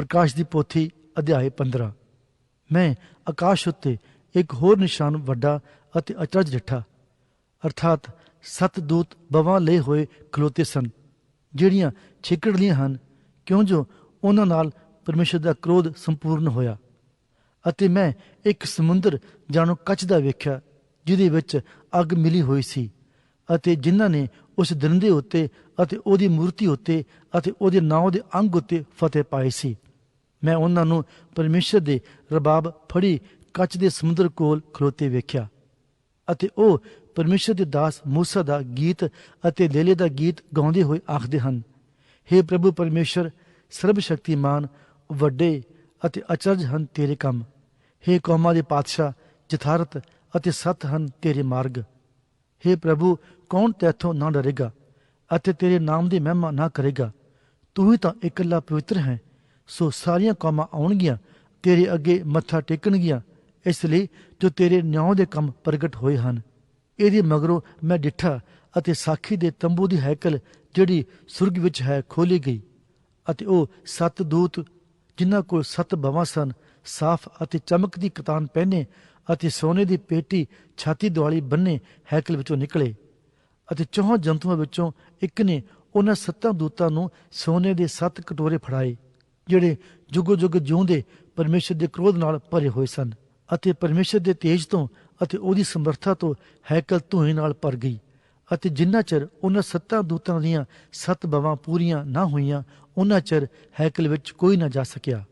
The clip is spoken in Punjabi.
ਪ੍ਰਕਾਸ਼ ਦੀ ਪੋਥੀ ਅਧਿਆਇ 15 ਮੈਂ ਆਕਾਸ਼ ਉੱਤੇ ਇੱਕ ਹੋਰ ਨਿਸ਼ਾਨ ਵੱਡਾ ਅਤੇ ਅਚਰਜ ਡਿਠਾ ਅਰਥਾਤ ਸੱਤ ਦੂਤ ਬਵਾਂ ਲਏ ਹੋਏ ਖਲੋਤੇ ਸਨ, ਜਿਹੜੀਆਂ ਛਿਕੜਲੀਆਂ ਹਨ, ਕਿਉਂ ਜੋ ਉਹਨਾਂ ਨਾਲ ਪਰਮੇਸ਼ਰ ਦਾ ਕ੍ਰੋਧ ਸੰਪੂਰਨ ਹੋਇਆ। ਅਤੇ ਮੈਂ ਇੱਕ ਸਮੁੰਦਰ ਜਾਣੋ ਕੱਚ ਦਾ ਵੇਖਿਆ, ਜਿਹਦੇ ਵਿੱਚ ਅੱਗ ਮਿਲੀ ਹੋਈ ਸੀ ਅਤੇ ਜਿਨ੍ਹਾਂ ਨੇ ਉਸ ਦਰਿੰਦੇ ਉੱਤੇ ਅਤੇ ਉਹਦੀ ਮੂਰਤੀ ਉੱਤੇ ਅਤੇ ਉਹਦੇ ਨਾਮ ਦੇ ਅੰਗ ਉੱਤੇ ਫਤਿਹ ਪਾਈ ਸੀ। ਮੈਂ ਉਹਨਾਂ ਨੂੰ ਪਰਮੇਸ਼ਰ ਦੇ ਰਬਾਬ ਫੜੀ ਕੱਚ ਦੇ ਸਮੁੰਦਰ ਕੋਲ ਖਲੋਤੇ ਵੇਖਿਆ ਅਤੇ ਉਹ ਪਰਮੇਸ਼ਰ ਦੇ ਦਾਸ ਮੂਸਾ ਦਾ ਗੀਤ ਅਤੇ ਲੇਲੇ ਦਾ ਗੀਤ ਗਾਉਂਦੇ ਹੋਏ ਆਖਦੇ ਹਨ हे ਪ੍ਰਭੂ ਪਰਮੇਸ਼ਰ ਸਰਬ ਸ਼ਕਤੀਮਾਨ ਵੱਡੇ ਅਤੇ ਅਚਰਜ ਹਨ ਤੇਰੇ ਕੰਮ हे ਕੌਮਾਂ ਦੇ ਪਾਤਸ਼ਾਹ ਜਥਾਰਤ ਅਤੇ ਸਤ ਹਨ ਤੇਰੇ ਮਾਰਗ हे ਪ੍ਰਭੂ ਕੌਣ ਤੇਥੋਂ ਨਾ ਡਰੇਗਾ ਅਤੇ ਤੇਰੇ ਨਾਮ ਦੀ ਮਹਿਮਾ ਨਾ ਕਰੇਗਾ ਤੂੰ ਹੀ ਤਾਂ ਇਕੱਲਾ ਪਵਿੱਤਰ ਹੈ ਸੋ ਸਾਰੀਆਂ ਕੌਮਾਂ ਆਉਣਗੀਆਂ, ਤੇਰੇ ਅੱਗੇ ਮੱਥਾ ਟੇਕਣਗੀਆਂ, ਇਸ ਲਈ ਜੋ ਤੇਰੇ ਨਿਆਂ ਦੇ ਕੰਮ ਪ੍ਰਗਟ ਹੋਏ ਹਨ। ਇਹਦੇ ਮਗਰੋਂ ਮੈਂ ਡਿੱਠਾ ਅਤੇ ਸਾਖੀ ਦੇ ਤੰਬੂ ਦੀ ਹੈਕਲ ਜਿਹੜੀ ਸੁਰਗ ਵਿੱਚ ਹੈ ਖੋਲੀ ਗਈ ਅਤੇ ਉਹ ਸੱਤ ਦੂਤ ਜਿਨ੍ਹਾਂ ਕੋਲ ਸੱਤ ਬਵਾਂ ਸਨ, ਸਾਫ਼ ਅਤੇ ਚਮਕਦੀ ਕਤਾਨ ਪਹਿਨੇ ਅਤੇ ਸੋਨੇ ਦੀ ਪੇਟੀ ਛਾਤੀ ਦੁਆਲੀ ਬੰਨੇ ਹੈਕਲ ਵਿੱਚੋਂ ਨਿਕਲੇ ਅਤੇ ਚੌਹਾਂ ਜੰਤੂਆਂ ਵਿੱਚੋਂ ਇੱਕ ਨੇ ਉਹਨਾਂ ਸੱਤਾਂ ਦੂਤਾਂ ਨੂੰ ਸੋਨੇ ਦੇ ਸੱਤ ਕਟੋਰੇ ਫੜਾਏ। ਜਿਹੜੇ ਜੁਗੋ ਜੁਗ ਜਿਉਂਦੇ ਪਰਮੇਸ਼ਰ ਦੇ ਕ੍ਰੋਧ ਨਾਲ ਭਰੇ ਹੋਏ ਸਨ ਅਤੇ ਪਰਮੇਸ਼ਰ ਦੇ ਤੇਜ ਤੋਂ ਅਤੇ ਉਹਦੀ ਸਮਰੱਥਾ ਤੋਂ ਹੈਕਲ ਧੂਏ ਨਾਲ ਭਰ ਗਈ ਅਤੇ ਜਿੰਨਾ ਚਿਰ ਉਹਨਾਂ ਸੱਤਾਂ ਦੂਤਾਂ ਦੀਆਂ ਸੱਤ ਬਵਾਂ ਪੂਰੀਆਂ ਨਾ ਹੋਈਆਂ, ਉਹਨਾਂ ਚਿਰ ਹੈਕਲ ਵਿੱਚ ਕੋਈ ਨਾ ਜਾ ਸਕਿਆ।